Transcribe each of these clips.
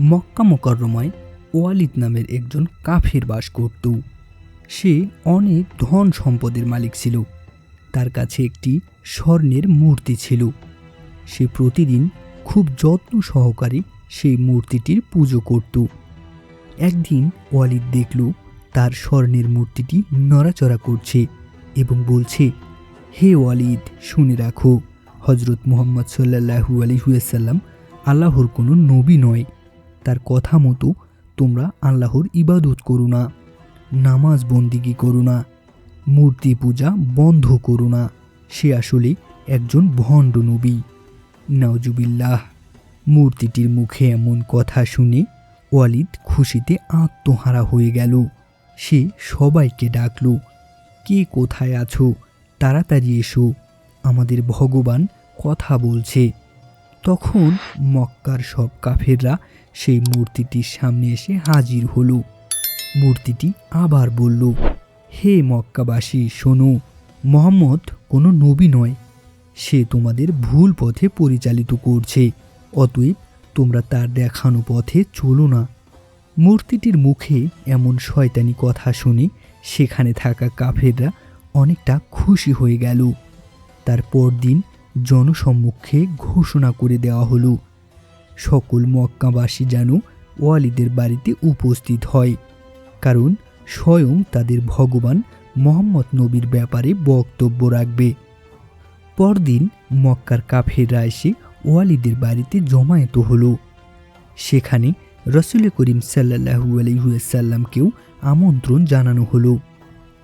মক্কা মোকাররমায় ওয়ালিদ নামের একজন কাফের বাস করত। সে অনেক ধন সম্পদের মালিক ছিল। তার কাছে একটি স্বর্ণের মূর্তি ছিল। সে প্রতিদিন খুব যত্ন সহকারে সেই মূর্তিটির পুজো করত। একদিন ওয়ালিদ দেখল তার স্বর্ণের মূর্তিটি নড়াচড়া করছে এবং বলছে, হে ওয়ালিদ, শুনে রাখো হজরত মোহাম্মদ সাল্লাহু আলহিউসাল্লাম আল্লাহর কোনো নবী নয়। তার কথা মতো তোমরা আল্লাহর ইবাদত করো না, নামাজ বন্দিগি করো না, মূর্তি পূজা বন্ধ করো না। সে আসলে একজন ভণ্ড নবী। নাওজুবিল্লাহ মূর্তিটির মুখে এমন কথা শুনে ওয়ালিদ খুশিতে আত্মহারা হয়ে গেল। সে সবাইকে ডাকল, কে কোথায় আছো? তাড়াতাড়ি এসো। আমাদের ভগবান কথা বলছে। তখন মক্কার সব কাফেররা সেই মূর্তিটির সামনে এসে হাজির হলো। মূর্তিটি আবার বলল, হে মক্কাবাসী, শোনো, মোহাম্মদ কোনো নবী নয়। সে তোমাদের ভুল পথে পরিচালিত করছে, অতএব তোমরা তার দেখানো পথে চলো না। মূর্তিটির মুখে এমন শয়তানি কথা শুনে সেখানে থাকা কাফেররা অনেকটা খুশি হয়ে গেল। তার পরদিন জনসম্মুখে ঘোষণা করে দেওয়া হলো। সকল মক্কাবাসী যেন ওয়ালিদের বাড়িতে উপস্থিত হয়, কারণ স্বয়ং তাদের ভগবান মোহাম্মদ নবীর ব্যাপারে বক্তব্য রাখবে। পরদিন মক্কার কাফেররা এসে ওয়ালিদের বাড়িতে জমায়েত হলো। সেখানে রসুল করিম সাল্লাহু আলহিউসাল্লামকেও আমন্ত্রণ জানানো হলো।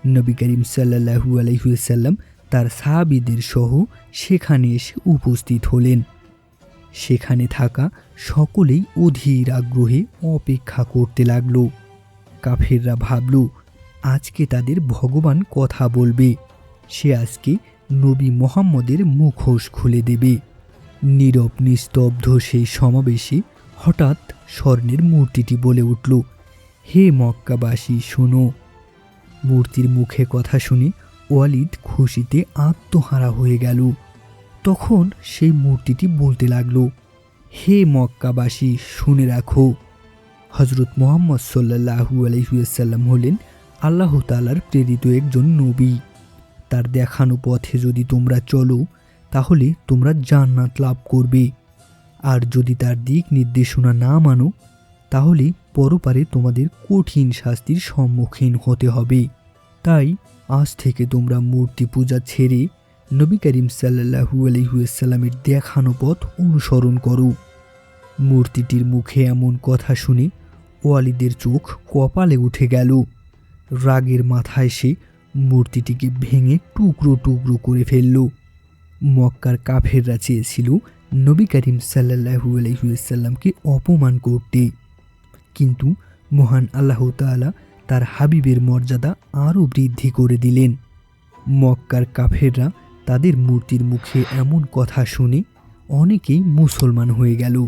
নবী করিম সাল্লাহু আলহিউসাল্লাম তার সাহাবিদের সহ সেখানে এসে উপস্থিত হলেন। সেখানে থাকা সকলেই অধীর আগ্রহে অপেক্ষা করতে লাগল। কাফেররা ভাবল, আজকে তাদের ভগবান কথা বলবে। সে আজকে নবী মোহাম্মদের মুখোশ খুলে দেবে। নীরব নিস্তব্ধ সেই সমাবেশে হঠাৎ স্বর্ণের মূর্তিটি বলে উঠল, হে মক্কাবাসী, শোনো। মূর্তির মুখে কথা শুনে ওয়ালিদ খুশিতে আত্মহারা হয়ে গেল। তখন সেই মূর্তিটি বলতে লাগল, হে মক্কাবাসী, শুনে রাখো হজরত মোহাম্মদ সাল্লাহু আলহিউসাল্লাম হলেন আল্লাহ তালার প্রেরিত একজন নবী। তার দেখানো পথে যদি তোমরা চলো, তাহলে তোমরা জান্নাত লাভ করবে। আর যদি তার দিক নির্দেশনা না মানো, তাহলে পরপারে তোমাদের কঠিন শাস্তির সম্মুখীন হতে হবে। তাই আজ থেকে তোমরা মূর্তি পূজা ছেড়ে নবী করিম সাল্লাহু আলহিউসাল্লামের দেখানো পথ অনুসরণ করো। মূর্তিটির মুখে এমন কথা শুনে ওয়ালিদের চোখ কপালে উঠে গেল। রাগের মাথায় সে মূর্তিটিকে ভেঙে টুকরো টুকরো করে ফেলল। মক্কার কাফেররা চেয়েছিল নবী করিম সাল্লাহু আলহিউসাল্লামকে অপমান করতে। কিন্তু মহান আল্লাহ তাআলা তার হাবিবের মর্যাদা আরও বৃদ্ধি করে দিলেন। মক্কার কাফেররা তাদের মূর্তির মুখে এমন কথা শুনে অনেকেই মুসলমান হয়ে গেল।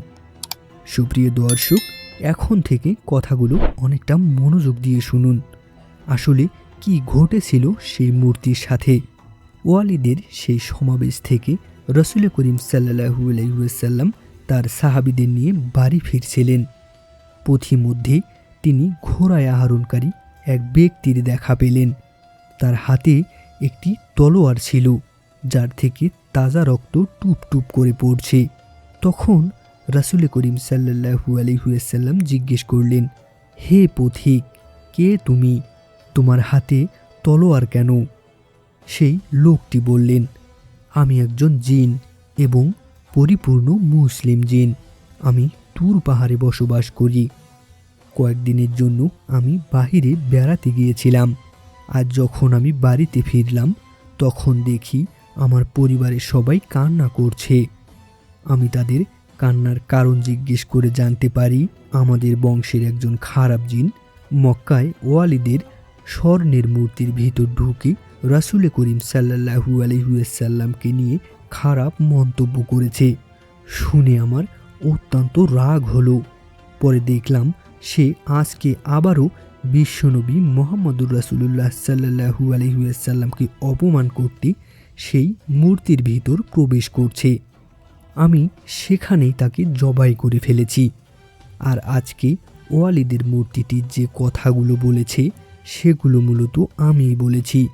সুপ্রিয় দর্শক, এখন থেকে কথাগুলো অনেকটা মনোযোগ দিয়ে শুনুন। আসলে কি ঘটেছিল সেই মূর্তির সাথে? ওয়ালিদের সেই সমাবেশ থেকে রসুল করিম সাল্লাহু আলাইসাল্লাম তার সাহাবিদের নিয়ে বাড়ি ফিরছিলেন। পথিমধ্যে তিনি ঘোড়ায় আহরণকারী এক ব্যক্তির দেখা পেলেন। তার হাতে একটি তলোয়ার ছিল, যার থেকে তাজা রক্ত টুপ টুপ করে পড়ছে। তখন রাসুল করিম সাল্লাহু আলিহুসাল্লাম জিজ্ঞেস করলেন, হে পথিক, কে তুমি? তোমার হাতে তলোয়ার কেন? সেই লোকটি বললেন, আমি একজন জিন এবং পরিপূর্ণ মুসলিম জিন। আমি তুর পাহাড়ে বসবাস করি। কয়েকদিনের জন্য আমি বাহিরে বেড়াতে গিয়েছিলাম। আর যখন আমি বাড়িতে ফিরলাম, তখন দেখি আমার পরিবারের সবাই কান্না করছে। আমি তাদের কান্নার কারণ জিজ্ঞেস করে জানতে পারি। আমাদের বংশের একজন খারাপ জিন মক্কায় ওয়ালিদের স্বর্ণের মূর্তির ভিতর ঢুকে রাসুলে করিম সাল্লাহু আলহিউসাল্লামকে নিয়ে খারাপ মন্তব্য করেছে। শুনে আমার অত্যন্ত রাগ হলো। পরে দেখলাম সে আজকে আবারও বিশ্বনবী মোহাম্মদুর রাসুলুল্লাহ সাল্লাহু আলহিউসাল্লামকে অপমান করতে সেই মূর্তির ভিতর প্রবেশ করছে। আমি সেখানেই তাকে জবাই করে ফেলেছি। আর আজকে ওয়ালিদের মূর্তিটি যে কথাগুলো বলেছে, সেগুলো মূলত আমিই বলেছি।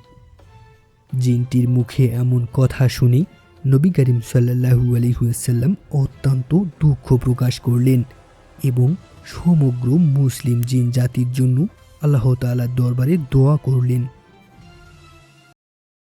জিনটির মুখে এমন কথা শুনে নবী করিম সাল্লাহু আলহিহাসাল্লাম অত্যন্ত দুঃখ প্রকাশ করলেন এবং সমগ্র মুসলিম জিন জাতির জন্য আল্লাহ তালার দরবারে দোয়া করলেন।